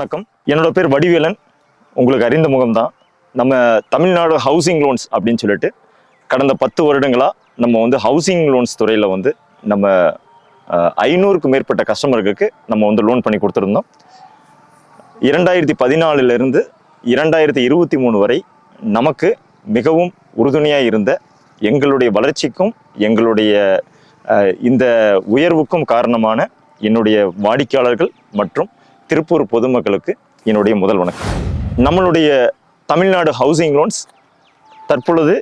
வணக்கம். என்னோட பேர் வடிவேலன். உங்களுக்கு அறிந்த முகம்தான். நம்ம தமிழ்நாடு ஹவுசிங் லோன்ஸ் அப்படின்னு சொல்லிட்டு கடந்த பத்து வருடங்களாக நம்ம வந்து ஹவுசிங் லோன்ஸ் துறையில் வந்து நம்ம ஐநூறுக்கு ஐநூறுக்கும் மேற்பட்ட கஸ்டமருக்கு நம்ம வந்து லோன் பண்ணி கொடுத்துருந்தோம். இரண்டாயிரத்தி பதினாலிருந்து இரண்டாயிரத்தி இருபத்தி மூணு வரை நமக்கு மிகவும் உறுதுணையாக இருந்த எங்களுடைய வளர்ச்சிக்கும் எங்களுடைய இந்த உயர்வுக்கும் காரணமான என்னுடைய வாடிக்கையாளர்கள் மற்றும் திருப்பூர் பொதுமக்களுக்கு என்னுடைய முதல் வணக்கம். நம்மளுடைய தமிழ்நாடு ஹவுசிங் லோன்ஸ் தற்பொழுது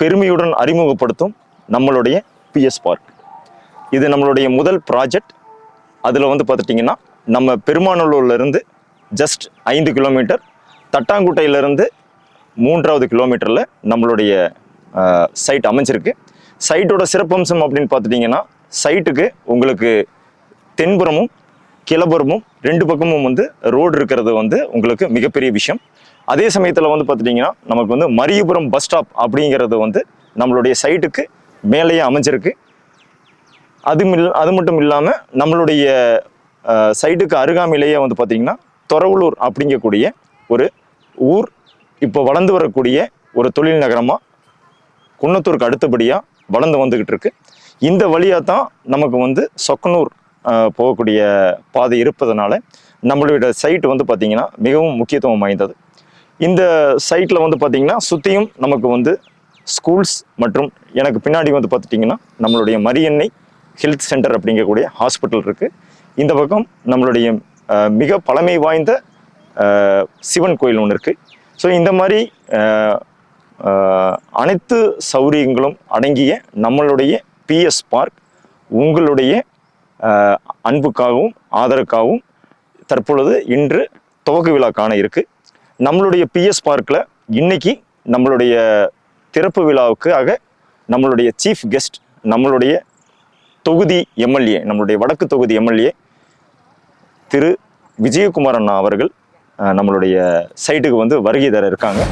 பெருமையுடன் அறிமுகப்படுத்தும் நம்மளுடைய பிஎஸ் பார்க் இது நம்மளுடைய முதல் ப்ராஜெக்ட் அதில் வந்து பார்த்துட்டிங்கன்னா நம்ம பெருமாநல்லூர்லேருந்து ஜஸ்ட் ஐந்து கிலோமீட்டர் தட்டாங்குட்டையிலேருந்து மூன்றாவது கிலோமீட்டரில் நம்மளுடைய சைட் அமைஞ்சிருக்கு. சைட்டோட சிறப்பம்சம் அப்படின்னு பார்த்துட்டிங்கன்னா சைட்டுக்கு உங்களுக்கு தென்புறமும் கிளபுறமும் ரெண்டு பக்கமும் வந்து ரோடு இருக்கிறது வந்து உங்களுக்கு மிகப்பெரிய விஷயம். அதே சமயத்தில் வந்து பார்த்துட்டிங்கன்னா நமக்கு வந்து மரியபுரம் பஸ் ஸ்டாப் அப்படிங்கிறது வந்து நம்மளுடைய சைட்டுக்கு மேலேயே அமைஞ்சிருக்கு. அது மில் அது மட்டும் இல்லாமல் நம்மளுடைய சைட்டுக்கு அருகாமையிலேயே வந்து பார்த்திங்கன்னா தொரவலூர் அப்படிங்கக்கூடிய ஒரு ஊர் இப்போ வளர்ந்து வரக்கூடிய ஒரு தொழில் நகரமாக குன்னத்தூருக்கு அடுத்தபடியாக வளர்ந்து வந்துக்கிட்டு இருக்கு. இந்த வழியாக தான் நமக்கு வந்து சொக்கனூர் போகக்கூடிய பாதை இருப்பதனால நம்மளுடைய சைட் வந்து பார்த்திங்கன்னா மிகவும் முக்கியத்துவம் வாய்ந்தது. இந்த சைட்டில் வந்து பார்த்திங்கன்னா சுற்றியும் நமக்கு வந்து ஸ்கூல்ஸ் மற்றும் எனக்கு பின்னாடி வந்து பார்த்துட்டிங்கன்னா நம்மளுடைய மரியன்னை ஹெல்த் சென்டர் அப்படிங்கக்கூடிய ஹாஸ்பிட்டல் இருக்குது இந்த பக்கம் நம்மளுடைய மிக பழமை வாய்ந்த சிவன் கோயில் ஒன்று இருக்குது ஸோ இந்த மாதிரி அனைத்து சௌரியங்களும் அடங்கிய நம்மளுடைய பிஎஸ் பார்க் உங்களுடைய அன்புக்காகவும் ஆதரவுக்காகவும் தற்பொழுது இன்று துவக்க விழா காண இருக்குது நம்மளுடைய பிஎஸ் பார்க்கில் இன்னைக்கு நம்மளுடைய திறப்பு விழாவுக்காக நம்மளுடைய சீஃப் கெஸ்ட் நம்மளுடைய தொகுதி எம்எல்ஏ நம்மளுடைய வடக்கு தொகுதி எம்எல்ஏ திரு விஜயகுமார் அண்ணா அவர்கள் நம்மளுடைய சைட்டுக்கு வந்து வருகை தர இருக்காங்க.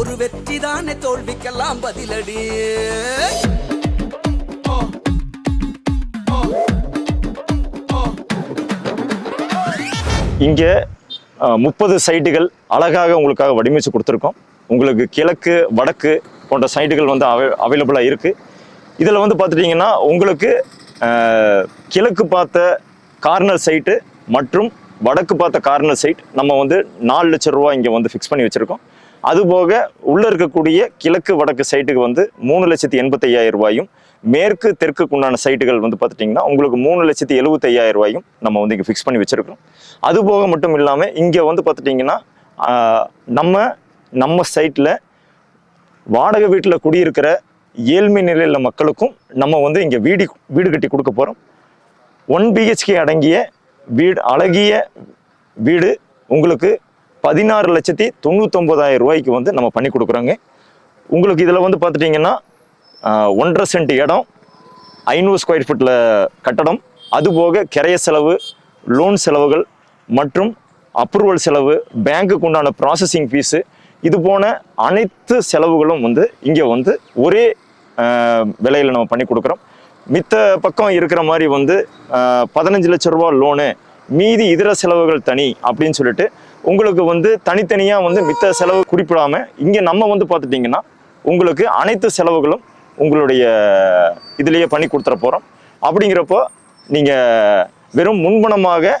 ஒரு வெற்றி தானே தோல்விக்கெல்லாம் பதிலடி. இங்கே முப்பது சைட்டுகள் அழகாக உங்களுக்காக வடிவமைச்சு கொடுத்துருக்கோம். உங்களுக்கு கிழக்கு வடக்கு போன்ற சைட்டுகள் வந்து அவை அவைலபிளாக இருக்குது இதில் வந்து பார்த்துட்டிங்கன்னா உங்களுக்கு கிழக்கு பார்த்த கார்னர் சைட்டு மற்றும் வடக்கு பார்த்த கார்னர் சைட் நம்ம வந்து நாலு லட்ச ரூபா இங்கே வந்து ஃபிக்ஸ் பண்ணி வச்சுருக்கோம். அதுபோக உள்ளே இருக்கக்கூடிய கிழக்கு வடக்கு சைட்டுக்கு வந்து மூணு லட்சத்தி எண்பத்தையாயிரம் ரூபாயும் மேற்கு தெற்குக்குண்டான சைட்டுகள் வந்து பார்த்துட்டிங்கன்னா உங்களுக்கு மூணு லட்சத்தி எழுபத்தையாயிரம் ரூபாயும் நம்ம வந்து இங்கே ஃபிக்ஸ் பண்ணி வச்சுருக்கோம். அது போக மட்டும் இல்லாமல் இங்கே வந்து பார்த்துட்டிங்கன்னா நம்ம நம்ம சைட்டில் வாடகை வீட்டில் குடியிருக்கிற ஏழ்மை நிலையில் மக்களுக்கும் நம்ம வந்து இங்கே வீடு வீடு கட்டி கொடுக்க போகிறோம் ஒன் பிஹெச்கே அடங்கிய வீடு அழகிய வீடு உங்களுக்கு பதினாறு லட்சத்தி தொண்ணூத்தொம்பதாயிரம் ரூபாய்க்கு வந்து நம்ம பண்ணி கொடுக்குறோங்க. உங்களுக்கு இதில் வந்து பார்த்துட்டிங்கன்னா ஒன்றரை சென்ட் இடம் ஐநூறு ஸ்கொயர் ஃபீட்டில் கட்டடம். அதுபோக கிரைய செலவு லோன் செலவுகள் மற்றும் அப்ரூவல் செலவு பேங்க்குக்கு உண்டான ப்ராசஸிங் ஃபீஸு இது போன அனைத்து செலவுகளும் வந்து இங்கே வந்து ஒரே விலையில் நம்ம பண்ணி கொடுக்குறோம். மித்த பக்கம் இருக்கிற மாதிரி வந்து பதினஞ்சு லட்ச ரூபா லோனு மீதி இதர செலவுகள் தனி அப்படின்னு சொல்லிட்டு உங்களுக்கு வந்து தனித்தனியாக வந்து மித்த செலவு குறிப்பிடாம இங்கே நம்ம வந்து பார்த்துட்டிங்கன்னா உங்களுக்கு அனைத்து செலவுகளும் உங்களுடைய இதுலேயே பண்ணி கொடுத்துட போகிறோம் அப்படிங்கிறப்போ நீங்கள் வெறும் முன்பணமாக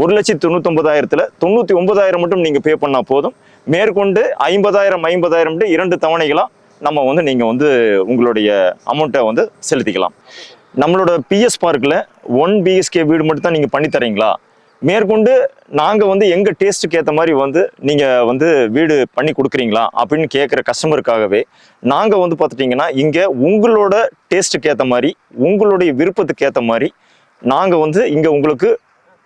ஒரு லட்சத்தி தொண்ணூத்தொம்பதாயிரத்தில் தொண்ணூற்றி ஒன்பதாயிரம் மட்டும் நீங்கள் பே பண்ணால் போதும். மேற்கொண்டு ஐம்பதாயிரம் ஐம்பதாயிரம் இரண்டு தவணைகளாக நம்ம வந்து நீங்கள் வந்து உங்களுடைய அமௌண்ட்டை வந்து செலுத்திக்கலாம். நம்மளோட பிஎஸ் பார்க்கில் ஒன் பிஎஸ்கே வீடு மட்டும் தான் நீங்கள் பண்ணி தரீங்களா? மேற்கொண்டு நாங்கள் வந்து எங்கள் டேஸ்ட்டுக்கு ஏற்ற மாதிரி வந்து நீங்கள் வந்து வீடு பண்ணி கொடுக்குறீங்களா? அப்படின்னு கேட்குற கஸ்டமருக்காகவே நாங்கள் வந்து பார்த்துட்டிங்கன்னா இங்கே உங்களோட டேஸ்ட்டுக்கு ஏற்ற மாதிரி உங்களுடைய விருப்பத்துக்கு ஏற்ற மாதிரி நாங்கள் வந்து இங்கே உங்களுக்கு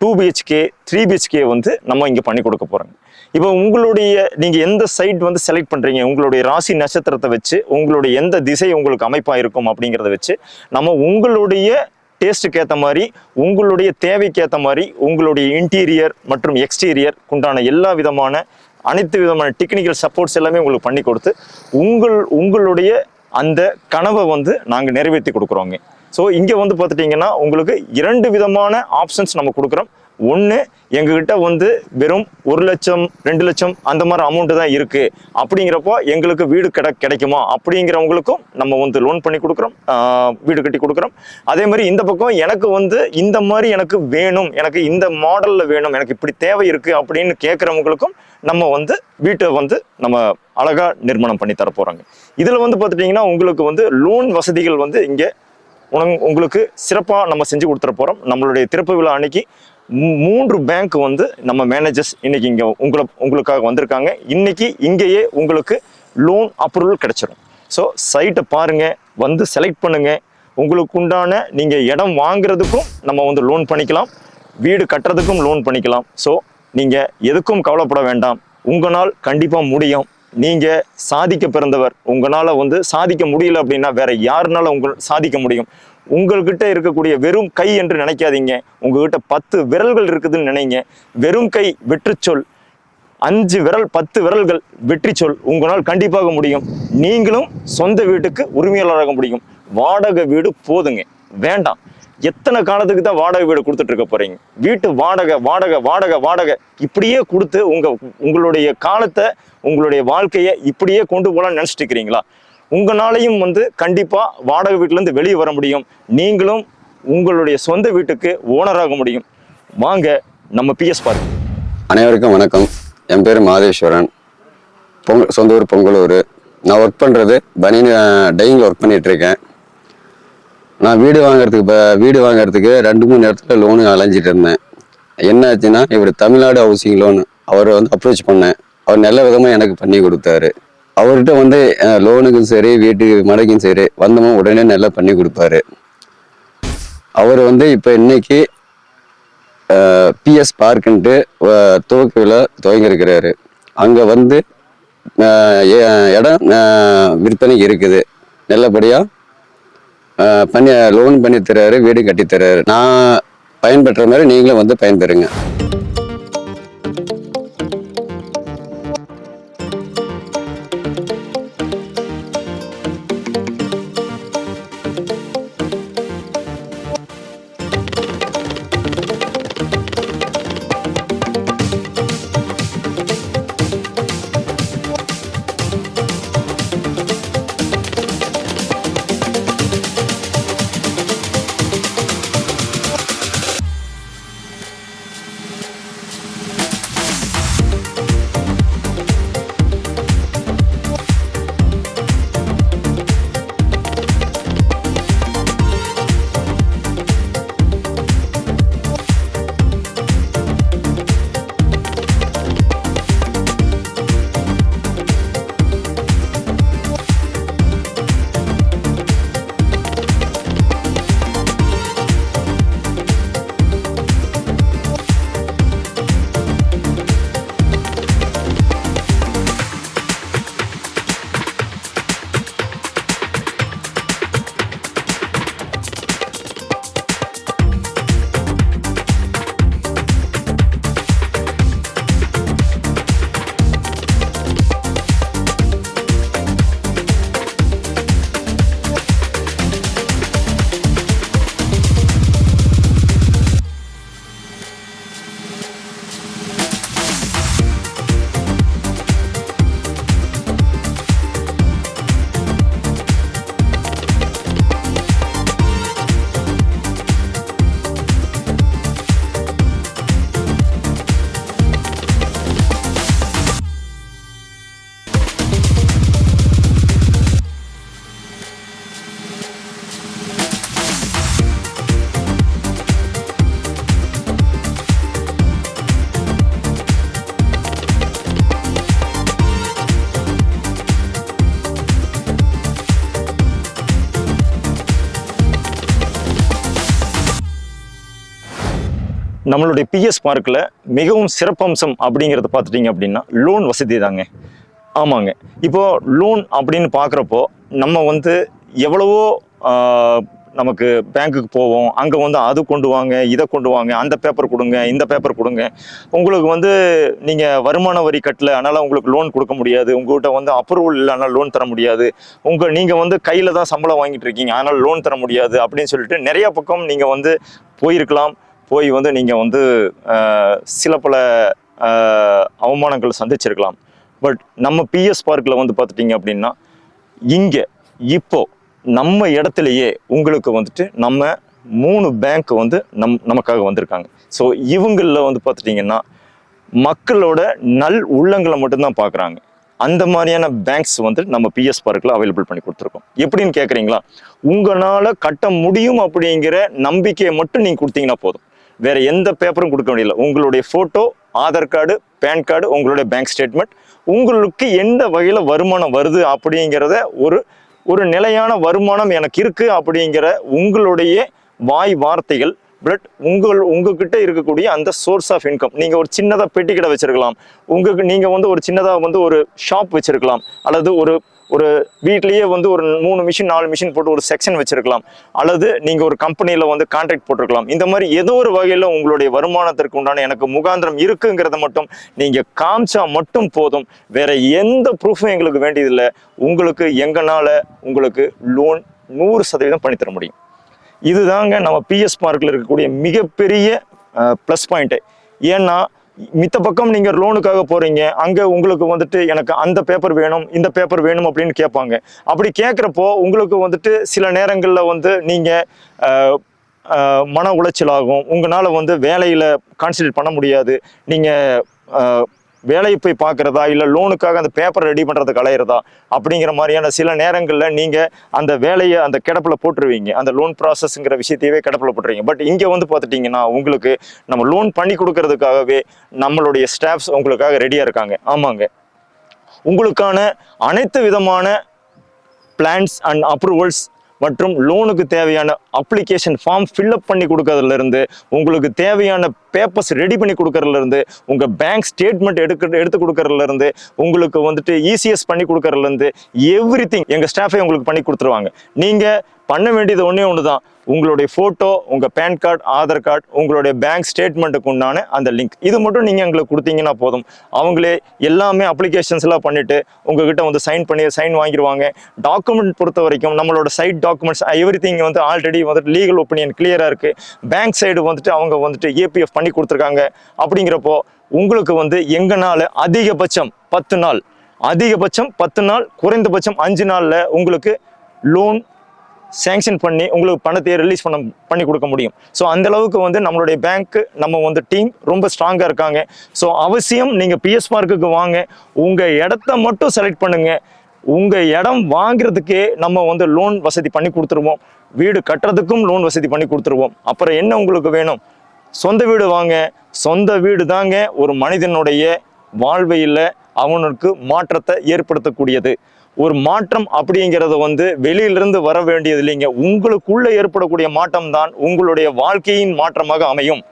டூ பிஹெச்கே த்ரீ பிஹெச்கே வந்து நம்ம இங்கே பண்ணி கொடுக்க போகிறோங்க இப்போ உங்களுடைய நீங்கள் எந்த சைட் வந்து செலக்ட் பண்ணுறீங்க உங்களுடைய ராசி நட்சத்திரத்தை வச்சு உங்களுடைய எந்த திசை உங்களுக்கு அமைப்பாக இருக்கும் அப்படிங்கிறத வச்சு நம்ம உங்களுடைய டேஸ்ட்டுக்கு ஏற்ற மாதிரி உங்களுடைய தேவைக்கு ஏற்ற மாதிரி உங்களுடைய இன்டீரியர் மற்றும் எக்ஸ்டீரியர் உண்டான எல்லா விதமான அனைத்து விதமான டெக்னிக்கல் சப்போர்ட்ஸ் எல்லாமே உங்களுக்கு பண்ணி கொடுத்து உங்கள் உங்களுடைய அந்த கனவை வந்து நாங்கள் நிறைவேற்றி கொடுக்குறோங்க. ஸோ இங்கே வந்து பார்த்துட்டிங்கன்னா உங்களுக்கு இரண்டு விதமான ஆப்ஷன்ஸ் நம்ம கொடுக்குறோம். ஒன்று எங்ககிட்ட வந்து வெறும் ஒரு லட்சம் ரெண்டு லட்சம் அந்த மாதிரி அமௌண்ட்டு தான் இருக்குது அப்படிங்கிறப்போ எங்களுக்கு வீடு கிட கிடைக்குமா? அப்படிங்கிறவங்களுக்கும் நம்ம வந்து லோன் பண்ணி கொடுக்குறோம். வீடு கட்டி கொடுக்குறோம். அதே மாதிரி இந்த பக்கம் எனக்கு வந்து இந்த மாதிரி எனக்கு வேணும் எனக்கு இந்த மாடலில் வேணும் எனக்கு இப்படி தேவை இருக்குது அப்படின்னு கேட்குறவங்களுக்கும் நம்ம வந்து வீட்டை வந்து நம்ம அழகாக நிர்மாணம் பண்ணி தர போகிறாங்க இதில் வந்து பார்த்துட்டிங்கன்னா உங்களுக்கு வந்து லோன் வசதிகள் வந்து இங்கே உங்களுக்கு சிறப்பாக நம்ம செஞ்சு கொடுத்துட போகிறோம் நம்மளுடைய திறப்பு விழா அன்னைக்கு மூன்று பேங்க் வந்து நம்ம மேனேஜர்ஸ் இன்னைக்கு இங்கே உங்களை உங்களுக்காக வந்திருக்காங்க. இன்னைக்கு இங்கேயே உங்களுக்கு லோன் அப்ரூவல் கிடைச்சிடும் ஸோ சைட்டை பாருங்க வந்து செலக்ட் பண்ணுங்கள் உங்களுக்கு உண்டான நீங்கள் இடம் வாங்குறதுக்கும் நம்ம வந்து லோன் பண்ணிக்கலாம். வீடு கட்டுறதுக்கும் லோன் பண்ணிக்கலாம். ஸோ நீங்கள் எதுக்கும் கவலைப்பட வேண்டாம். உங்களால் கண்டிப்பாக முடியும். நீங்கள் சாதிக்க பிறந்தவர் உங்களால் வந்து சாதிக்க முடியல அப்படின்னா வேற யாருனால உங்கள் சாதிக்க முடியும்? உங்கள்கிட்ட இருக்கக்கூடிய வெறும் கை என்று நினைக்காதீங்க. உங்ககிட்ட பத்து விரல்கள் இருக்குதுன்னு நினைங்க. வெறும் கை வெற்றி சொல். அஞ்சு விரல் பத்து விரல்கள் வெற்றி சொல். உங்களால் கண்டிப்பாக முடியும். நீங்களும் சொந்த வீட்டுக்கு உரிமையாளராக முடியும். வாடகை வீடு போதுங்க. வேண்டாம். எத்தனை காலத்துக்கு தான் வாடகை வீடு கொடுத்துட்டு இருக்க போறீங்க? வீட்டு வாடகை வாடகை வாடகை வாடகை. இப்படியே கொடுத்து உங்க உங்களுடைய காலத்தை உங்களுடைய வாழ்க்கையை இப்படியே கொண்டு போகலாம்னு நினச்சிட்டு இருக்கிறீங்களா உங்களாலையும் வந்து கண்டிப்பா வாடகை வீட்டிலேருந்து வெளியே வர முடியும். நீங்களும் உங்களுடைய சொந்த வீட்டுக்கு ஓனராக முடியும். வாங்க நம்ம பிஎஸ் பார்க் அனைவருக்கும் வணக்கம். என் பேர் மாதேஸ்வரன். பொங்கல் சொந்த ஊர் பொங்கலூர். நான் ஒர்க் பண்ணுறது பனியன் டையிங்கில் ஒர்க் பண்ணிகிட்ருக்கேன் நான் வீடு வாங்குறதுக்கு இப்போ வீடு வாங்குறதுக்கு ரெண்டு மூணு இடத்துல லோனு அலைஞ்சிட்டு இருந்தேன். என்ன ஆச்சுன்னா இவர் தமிழ்நாடு ஹவுசிங் லோன் அவரை வந்து அப்ரோச் பண்ணேன். அவர் நல்ல விதமாக எனக்கு பண்ணி கொடுத்தாரு. அவர்கிட்ட வந்து லோனுக்கும் சரி வீட்டுக்கு மடைக்கும் சரி வந்தோமோ உடனே நல்லா பண்ணி கொடுப்பாரு. அவர் வந்து இப்போ இன்னைக்கு பிஎஸ் பார்க்குன்ட்டு துவக்க துவங்கியிருக்கிறாரு. அங்கே வந்து இடம் விற்பனைக்கு இருக்குது. நல்லபடியாக பண்ணி லோன் பண்ணி தர்றாரு வீடு கட்டி தர்றாரு. நான் பயன்பெற்ற மாதிரி நீங்களும் வந்து பயன்பெறுங்க நம்மளுடைய பிஎஸ் பார்க்கில் மிகவும் சிறப்பம்சம் அப்படிங்கிறத பார்த்துட்டிங்க அப்படின்னா லோன் வசதி தாங்க. ஆமாங்க. இப்போது லோன் அப்படின்னு பார்க்குறப்போ நம்ம வந்து எவ்வளவோ நமக்கு பேங்க்குக்கு போவோம் அங்கே வந்து அது கொண்டு வாங்க இதை கொண்டு வாங்க அந்த பேப்பர் கொடுங்க இந்த பேப்பர் கொடுங்க. உங்களுக்கு வந்து நீங்கள் வருமான வரி கட்டல அதனால் உங்களுக்கு லோன் கொடுக்க முடியாது. உங்கள்கிட்ட வந்து அப்ரூவல் இல்லைனா லோன் தர முடியாது. உங்கள் நீங்கள் வந்து கையில் தான் சம்பளம் வாங்கிட்டு இருக்கீங்க அதனால் லோன் தர முடியாது அப்படின்னு சொல்லிட்டு நிறைய பக்கம் நீங்கள் வந்து போயிருக்கலாம். போய் வந்து நீங்கள் வந்து சில பல அவமானங்கள் சந்திச்சிருக்கலாம். பட் நம்ம பிஎஸ் பார்க்கில் வந்து பார்த்துட்டிங்க அப்படின்னா இங்கே இப்போது நம்ம இடத்துலையே உங்களுக்கு வந்துட்டு நம்ம மூணு பேங்க் வந்து நம் நமக்காக வந்திருக்காங்க. ஸோ இவங்களில் வந்து பார்த்துட்டிங்கன்னா மக்களோட நல் உள்ளங்களை மட்டும்தான் பார்க்குறாங்க அந்த மாதிரியான பேங்க்ஸ் வந்து நம்ம பிஎஸ் பார்க்கில் அவைலபிள் பண்ணி கொடுத்துருக்கோம். எப்படின்னு கேட்குறீங்களா உங்களால் கட்ட முடியும் அப்படிங்கிற நம்பிக்கையை மட்டும் நீங்கள் கொடுத்தீங்கன்னா போதும். வேற எந்த பேப்பரும் கொடுக்க வேண்டியதில்லை உங்களுடைய photo Aadhaar card PAN card உங்களுடைய பேங்க் ஸ்டேட்மெண்ட் உங்களுக்கு எந்த வகையில் வருமானம் வருது அப்படிங்கிறத ஒரு ஒரு நிலையான வருமானம் எனக்கு இருக்குது அப்படிங்கிற உங்களுடைய வாய் வார்த்தைகள் பட் உங்கள் உங்ககிட்ட இருக்கக்கூடிய அந்த சோர்ஸ் ஆஃப் இன்கம் நீங்கள் ஒரு சின்னதாக பெட்டி கடை வச்சிருக்கலாம். உங்களுக்கு நீங்கள் வந்து ஒரு சின்னதாக வந்து ஒரு ஷாப் வச்சிருக்கலாம். அல்லது ஒரு ஒரு வீட்லேயே வந்து ஒரு மூணு மிஷின் நாலு மிஷின் போட்டு ஒரு செக்ஷன் வச்சிருக்கலாம். அல்லது நீங்கள் ஒரு கம்பெனியில் வந்து கான்ட்ராக்ட் போட்டிருக்கலாம். இந்த மாதிரி ஏதோ ஒரு வகையில் உங்களுடைய வருமானத்திற்கு உண்டான எனக்கு முகாந்திரம் இருக்குங்கிறத மட்டும் நீங்கள் காமிச்சா மட்டும் போதும். வேற எந்த ப்ரூஃபும் எங்களுக்கு வேண்டியதில்லை. உங்களுக்கு எங்களால் உங்களுக்கு லோன் நூறு சதவீதம் பண்ணித்தர முடியும். இதுதாங்க நம்ம பிஎஸ் பார்க்கில் இருக்கக்கூடிய மிகப்பெரிய ப்ளஸ் பாயிண்ட்டு ஏன்னா மித்த பக்கம் நீங்கள் லோனுக்காக போகிறீங்க அங்கே உங்களுக்கு வந்துட்டு எனக்கு அந்த பேப்பர் வேணும் இந்த பேப்பர் வேணும் அப்படின்னு கேட்பாங்க. அப்படி கேட்குறப்போ உங்களுக்கு வந்துட்டு சில நேரங்களில் வந்து நீங்கள் மன உளைச்சல் ஆகும் உங்களால் வந்து வேலையில் கான்சன்ட்ரேட் பண்ண முடியாது. நீங்கள் வேலையை போய் பார்க்குறதா இல்லை லோனுக்காக அந்த பேப்பர் ரெடி பண்ணுறதுக்கு அலையிறதா அப்படிங்கிற மாதிரியான சில நேரங்களில் நீங்கள் அந்த வேலையை அந்த கிடப்பில் போட்டுருவீங்க. அந்த லோன் ப்ராசஸ்ங்கிற விஷயத்தையவே கிடப்பில் போட்டுருவீங்க. பட் இங்கே வந்து பார்த்துட்டிங்கன்னா உங்களுக்கு நம்ம லோன் பண்ணி கொடுக்கறதுக்காகவே நம்மளுடைய ஸ்டாஃப்ஸ் உங்களுக்காக ரெடியாக இருக்காங்க. ஆமாங்க. உங்களுக்கான அனைத்து விதமான பிளான்ஸ் அண்ட் அப்ரூவல்ஸ் மற்றும் லோனுக்கு தேவையான அப்ளிகேஷன் ஃபார்ம் ஃபில்அப் பண்ணி கொடுக்கறதுலேருந்து உங்களுக்கு தேவையான பேப்பர்ஸ் ரெடி பண்ணி கொடுக்கறதுலேருந்து உங்கள் பேங்க் ஸ்டேட்மெண்ட் எடுக்க எடுத்து கொடுக்கறதுலேருந்து உங்களுக்கு வந்துட்டு இசிஎஸ் பண்ணி கொடுக்கறதுலேருந்து எவ்ரி திங் எங்கள் ஸ்டாஃபே உங்களுக்கு பண்ணி கொடுத்துருவாங்க. நீங்கள் பண்ண வேண்டியது ஒன்றே ஒன்று தான் உங்களுடைய ஃபோட்டோ உங்கள் பேன் கார்டு ஆதார் கார்டு உங்களுடைய பேங்க் ஸ்டேட்மெண்ட்டுக்கு உண்டான அந்த லிங்க் இது மட்டும் நீங்கள் எங்களுக்கு கொடுத்தீங்கன்னா போதும். அவங்களே எல்லாமே அப்ளிகேஷன்ஸ்லாம் பண்ணிவிட்டு உங்ககிட்ட வந்து சைன் பண்ணி சைன் வாங்கிடுவாங்க டாக்குமெண்ட் பொறுத்த வரைக்கும் நம்மளோட சைட் டாக்குமெண்ட்ஸ் எவ்ரி திங் வந்து ஆல்ரெடி வந்துட்டு லீகல் ஒப்பீனியன் கிளியராக இருக்குது பேங்க் சைடு வந்துட்டு அவங்க வந்துட்டு ஏபிஎஃப் பண்ணி கொடுத்துருக்காங்க. அப்படிங்கிறப்போ உங்களுக்கு வந்து எங்கனால அதிகபட்சம் பத்து நாள் அதிகபட்சம் பத்து நாள் குறைந்தபட்சம் அஞ்சு நாளில் உங்களுக்கு லோன் சேங்ஷன் பண்ணி உங்களுக்கு பணத்தை ரிலீஸ் பண்ண பண்ணி கொடுக்க முடியும். ஸோ அந்த அளவுக்கு வந்து நம்மளுடைய பேங்க்கு நம்ம வந்து டீம் ரொம்ப ஸ்ட்ராங்காக இருக்காங்க. ஸோ அவசியம் நீங்கள் பிஎஸ் பார்க்குக்கு வாங்க. உங்கள் இடத்த மட்டும் செலக்ட் பண்ணுங்கள் உங்கள் இடம் வாங்குறதுக்கே நம்ம வந்து லோன் வசதி பண்ணி கொடுத்துருவோம். வீடு கட்டுறதுக்கும் லோன் வசதி பண்ணி கொடுத்துருவோம். அப்புறம் என்ன உங்களுக்கு வேணும்? சொந்த வீடு வாங்க. சொந்த வீடு தாங்க ஒரு மனிதனுடைய வாழ்வையில் அவனுக்கு மாற்றத்தை ஏற்படுத்தக்கூடியது. ஒரு மாற்றம் அப்படிங்கிறது வந்து வெளியிலிருந்து வர வேண்டியது இல்லைங்க. உங்களுக்குள்ள ஏற்படக்கூடிய மாற்றம் தான் உங்களுடைய வாழ்க்கையின் மாற்றமாக அமையும்.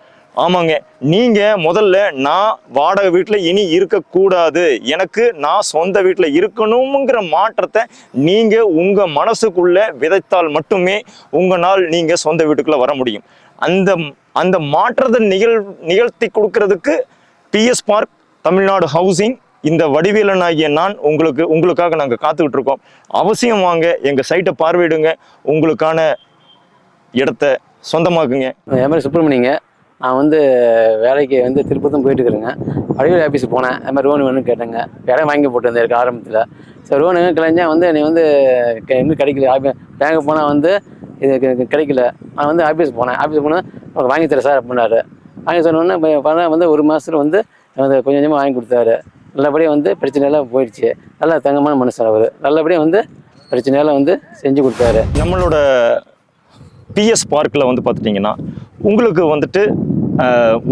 ஆமாங்க. நீங்க முதல்ல நான் வாடகை வீட்டில் இனி இருக்கக்கூடாது. எனக்கு நான் சொந்த வீட்டில் இருக்கணுங்கிற மாற்றத்தை நீங்க உங்க மனசுக்குள்ள விதைத்தால் மட்டுமே உங்களால் நீங்க சொந்த வீட்டுக்குள்ள வர முடியும். அந்த அந்த மாற்றத்தை நிகழ் நிகழ்த்தி கொடுக்கறதுக்கு பிஎஸ் பார்க் தமிழ்நாடு ஹவுசிங் இந்த வடிவேலன் ஆகிய நான் உங்களுக்கு உங்களுக்காக நாங்கள் காத்துக்கிட்டு இருக்கோம். அவசியம் வாங்க எங்கள் சைட்டை பார்வையிடுங்க. உங்களுக்கான இடத்த சொந்தமாக்குங்க. என் மாதிரி சுப்பிரமணியங்க. நான் வந்து வேலைக்கு வந்து திருப்பத்தம் போயிட்டு இருக்கிறேங்க. வடிவேல் ஆஃபீஸ் போனேன். அது மாதிரி ரோனு வேணும்னு கேட்டேங்க. இடம் வாங்கி போட்டிருந்தேன் ஆரம்பத்தில். சார் லோன் கிளைஞ்சா வந்து நீ வந்து கெ- எங்கே கிடைக்கல. ஆஃபீஸ் பேங்க் போனால் வந்து இது கிடைக்கல. நான் வந்து ஆஃபீஸ் போனேன். ஆஃபீஸ் போனால் வாங்கி தரேன் சார் அப்படின்னாரு. வாங்கி சொன்னோன்னே பண்ண வந்து ஒரு மாதத்துல வந்து கொஞ்சம் கொஞ்சமாக வாங்கி கொடுத்தாரு. நல்லபடியாக வந்து பிரச்சனையெல்லாம் போயிடுச்சு. நல்லா தங்கமான மனுஷன் அவர். நல்லபடியாக வந்து பிரச்சனையெல்லாம் வந்து செஞ்சு கொடுத்தாரு. நம்மளோட பிஎஸ் பார்க்கில் வந்து பார்த்துட்டிங்கன்னா உங்களுக்கு வந்துட்டு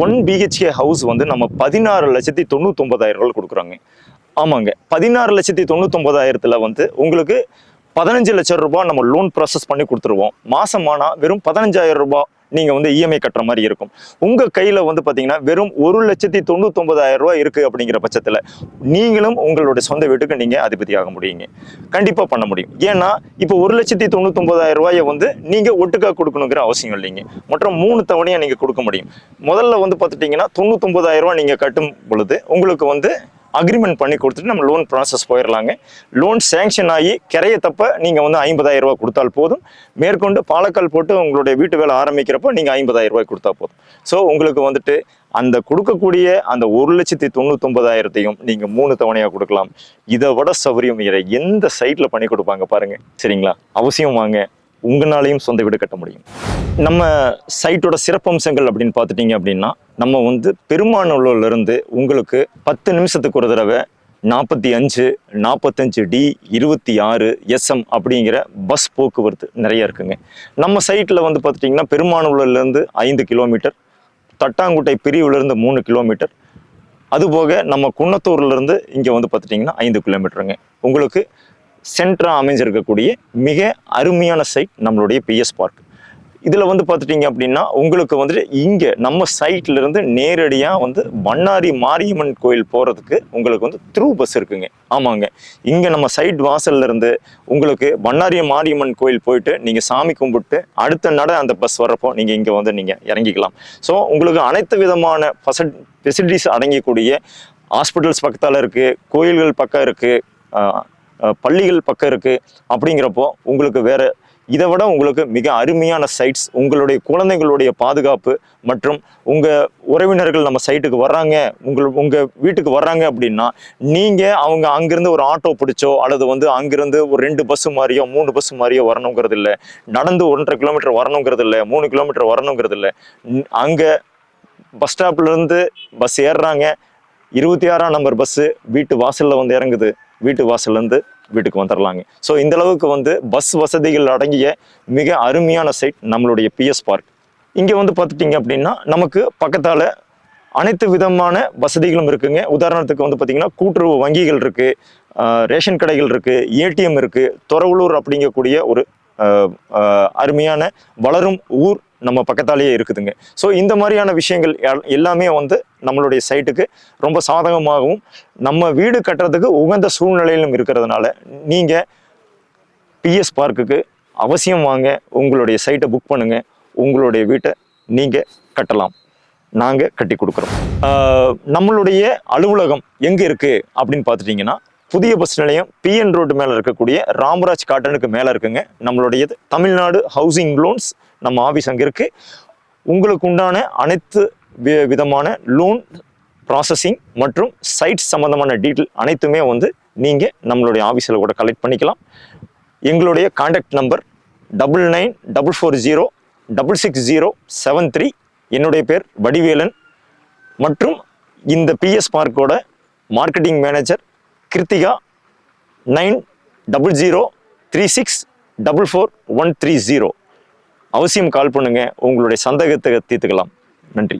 ஒன் பிஹெச்கே ஹவுஸ் வந்து நம்ம பதினாறு லட்சத்தி தொண்ணூத்தொம்பதாயிரம் ரூபாய் கொடுக்குறாங்க. ஆமாங்க. பதினாறு லட்சத்தி தொண்ணூத்தொம்பதாயிரத்தில் வந்து உங்களுக்கு பதினஞ்சு லட்சம் ரூபாய் நம்ம லோன் ப்ராசஸ் பண்ணி கொடுத்துருவோம். மாதம் ஆனால் வெறும் பதினஞ்சாயிரம் ரூபாய் நீங்கள் வந்து இஎம்ஐ கட்டுற மாதிரி இருக்கும். உங்கள் கையில் வந்து பார்த்தீங்கன்னா வெறும் ஒரு லட்சத்தி தொண்ணூத்தொம்பதாயிரம் ரூபா இருக்குது அப்படிங்கிற பட்சத்தில் நீங்களும் உங்களுடைய சொந்த வீட்டுக்கு நீங்கள் அதிபதி ஆக முடியுங்க. கண்டிப்பாக பண்ண முடியும். ஏன்னா இப்போ ஒரு லட்சத்தி தொண்ணூத்தொம்பதாயிரம் ரூபாயை வந்து நீங்கள் ஒட்டுக்காக கொடுக்கணுங்கிற அவசியம் இல்லைங்க. மற்றும் மூணு தவணையாக நீங்கள் கொடுக்க முடியும். முதல்ல வந்து பார்த்துட்டிங்கன்னா தொண்ணூத்தொம்பதாயிரம் ரூபா நீங்கள் கட்டும் பொழுது உங்களுக்கு வந்து அக்ரிமெண்ட் பண்ணி கொடுத்துட்டு நம்ம லோன் ப்ராசஸ் போயிடலாங்க லோன் சேங்ஷன் ஆகி கிரைய தப்ப நீங்கள் வந்து ஐம்பதாயிரம் ரூபாய் கொடுத்தால் போதும். மேற்கொண்டு பாலக்கால் போட்டு உங்களுடைய வீட்டு வேலை ஆரம்பிக்கிறப்போ நீங்கள் ஐம்பதாயிரம் ரூபாய் கொடுத்தா போதும். ஸோ உங்களுக்கு வந்துட்டு அந்த கொடுக்கக்கூடிய அந்த ஒரு லட்சத்தி தொண்ணூத்தொம்பதாயிரத்தையும் நீங்கள் மூணு தவணையாக கொடுக்கலாம். இதை விட சௌகரியம் எந்த சைட்டில் பண்ணி கொடுப்பாங்க பாருங்கள் சரிங்களா? அவசியம் வாங்க. உங்களாலையும் சொந்த வீடு கட்ட முடியும். நம்ம சைட்டோட சிறப்பம்சங்கள் அப்படின்னு பார்த்துட்டீங்க அப்படின்னா நம்ம வந்து பெருமாநல்லூர்ல உங்களுக்கு பத்து நிமிஷத்துக்கு ஒரு தடவை நாற்பத்தி அஞ்சு நாற்பத்தஞ்சு டி இருபத்தி ஆறு எஸ்எம் அப்படிங்கிற பஸ் போக்குவரத்து நிறைய இருக்குங்க. நம்ம சைட்டில் வந்து பார்த்துட்டிங்கன்னா பெருமாநல்லூர்லேருந்து ஐந்து கிலோமீட்டர் தட்டாங்குட்டை பிரிவுலேருந்து மூணு கிலோமீட்டர் அதுபோக நம்ம குன்னத்தூர்லேருந்து இங்கே வந்து பார்த்துட்டிங்கன்னா ஐந்து கிலோமீட்டருங்க. உங்களுக்கு சென்டராக அமைஞ்சிருக்கக்கூடிய மிக அருமையான சைட் நம்மளுடைய பிஎஸ் பார்க் இதில் வந்து பார்த்துட்டிங்க அப்படின்னா உங்களுக்கு வந்துட்டு இங்கே நம்ம சைட்லேருந்து நேரடியாக வந்து பண்ணாரி மாரியம்மன் கோயில் போகிறதுக்கு உங்களுக்கு வந்து த்ரூ பஸ் இருக்குங்க. ஆமாங்க. இங்கே நம்ம சைட் வாசல்லேருந்து உங்களுக்கு பண்ணாரி மாரியம்மன் கோயில் போயிட்டு நீங்கள் சாமி கும்பிட்டு அடுத்த நட அந்த பஸ் வர்றப்போ நீங்கள் இங்கே வந்து நீங்கள் இறங்கிக்கலாம். ஸோ உங்களுக்கு அனைத்து விதமான ஃபெசட் ஃபெசிலிட்டிஸ் அடங்கக்கூடிய ஹாஸ்பிட்டல்ஸ் பக்கத்தால் இருக்குது கோயில்கள் பக்கம் இருக்குது பள்ளிகள் பக்கம் இருக்குது அப்படிங்கிறப்போ உங்களுக்கு வேறு இதை விட உங்களுக்கு மிக அருமையான சைட்ஸ் உங்களுடைய குழந்தைங்களுடைய பாதுகாப்பு மற்றும் உங்கள் உறவினர்கள் நம்ம சைட்டுக்கு வர்றாங்க உங்கள் உங்கள் வீட்டுக்கு வர்றாங்க அப்படின்னா நீங்கள் அவங்க அங்கேருந்து ஒரு ஆட்டோ பிடிச்சோ அல்லது வந்து அங்கேருந்து ஒரு ரெண்டு பஸ்ஸு மாதிரியோ மூணு பஸ்ஸு மாதிரியோ வரணுங்கிறது இல்லை. நடந்து ஒன்றரை கிலோமீட்டர் வரணுங்கிறது இல்லை மூணு கிலோமீட்டர் வரணுங்கிறது இல்லை. அங்கே பஸ் ஸ்டாப்லேருந்து பஸ் ஏறுறாங்க. இருபத்தி ஆறாம் நம்பர் பஸ்ஸு வீட்டு வாசலில் வந்து இறங்குது. வீட்டு வாசல்லேருந்து வீட்டுக்கு வந்துடலாங்க ஸோ இந்த அளவுக்கு வந்து பஸ் வசதிகள் அடங்கிய மிக அருமையான சைட் நம்மளுடைய பிஎஸ் பார்க் இங்கே வந்து பார்த்துட்டிங்க அப்படின்னா நமக்கு பக்கத்தால் அனைத்து விதமான வசதிகளும் இருக்குங்க. உதாரணத்துக்கு வந்து பார்த்திங்கன்னா கூட்டுறவு வங்கிகள் இருக்குது ரேஷன் கடைகள் இருக்குது ஏடிஎம் இருக்குது தொரவலூர் அப்படிங்கக்கூடிய ஒரு அருமையான வளரும் ஊர் நம்ம பக்கத்தாலேயே இருக்குதுங்க. ஸோ இந்த மாதிரியான விஷயங்கள் எல்லாமே வந்து நம்மளுடைய சைட்டுக்கு ரொம்ப சாதகமாகவும் நம்ம வீடு கட்டுறதுக்கு உகந்த சூழ்நிலையிலும் இருக்கிறதுனால நீங்கள் பிஎஸ் பார்க்குக்கு அவசியம் வாங்க உங்களுடைய சைட்டை புக் பண்ணுங்க உங்களுடைய வீட்டை நீங்கள் கட்டலாம். நாங்கள் கட்டி கொடுக்குறோம். நம்மளுடைய அலுவலகம் எங்கே இருக்குது அப்படின்னு பார்த்துட்டிங்கன்னா புதிய பஸ் நிலையம் பிஎன் ரோடு மேலே இருக்கக்கூடிய ராமராஜ் காட்டனுக்கு மேலே இருக்குங்க. நம்மளுடைய தமிழ்நாடு ஹவுசிங் லோன்ஸ் நம்ம ஆஃபீஸ் அங்கே இருக்குது உங்களுக்கு உண்டான அனைத்து வி- விதமான லோன் ப்ராசஸிங் மற்றும் சைட்ஸ் சம்மந்தமான டீட்டெயில் அனைத்துமே வந்து நீங்கள் நம்மளுடைய ஆஃபீஸில் கூட கலெக்ட் பண்ணிக்கலாம். எங்களுடைய contact number double nine double four zero double six zero seven three என்னுடைய பேர் வடிவேலன் மற்றும் இந்த PS பார்க்கோட marketing manager Krithika nine double zero three six double four one three zero அவசியம் கால் பண்ணுங்க. உங்களுடைய சந்தேகத்தை தீர்த்துக்கலாம். நன்றி.